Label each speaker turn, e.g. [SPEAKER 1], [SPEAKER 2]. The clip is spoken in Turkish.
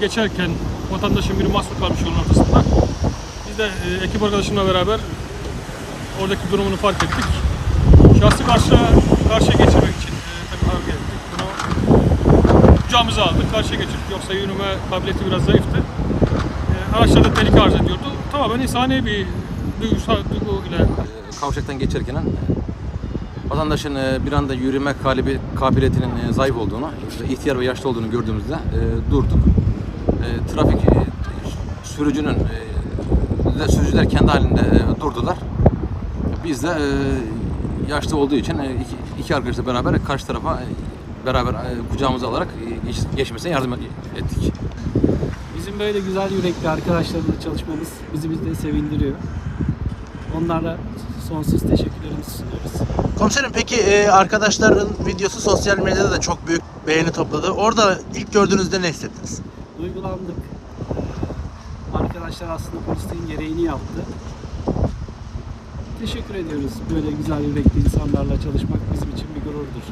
[SPEAKER 1] geçerken vatandaşın biri mahsur kalmış yolun ortasında. Biz de e, ekip arkadaşımla beraber oradaki durumunu fark ettik. Şahsı karşıya, karşıya geçirmek için e, tabii ettik. Bunu kucağımıza aldık, karşıya geçirdik. Yoksa yürüme kabiliyeti biraz zayıftı. E, araçlarda tehlike arz ediyordu. Tamamen insani bir duygusal duygu ile
[SPEAKER 2] E, kavşaktan geçerken e, vatandaşın e, bir anda yürüme kabiliyetinin zayıf olduğunu, ihtiyar ve yaşlı olduğunu gördüğümüzde durduk. E, Trafik e, sürücünün e, de- sürücüler kendi halinde e, durdular. Biz de e, yaşlı olduğu için e, iki, iki arkadaşla beraber karşı tarafa e, beraber e, kucağımıza alarak e, geç- geçmesine yardım ettik.
[SPEAKER 3] Bizim böyle güzel yürekli arkadaşlarımla çalışmamız bizi biz de sevindiriyor. Onlara sonsuz teşekkürlerimizi sunuyoruz.
[SPEAKER 4] Komiserim peki e, arkadaşların videosu sosyal medyada da çok büyük beğeni topladı. Orada ilk gördüğünüzde ne hissettiniz?
[SPEAKER 3] Duygulandık. Arkadaşlar aslında polisliğin gereğini yaptı. Teşekkür ediyoruz. Böyle güzel yürekli insanlarla çalışmak bizim için bir gururdur.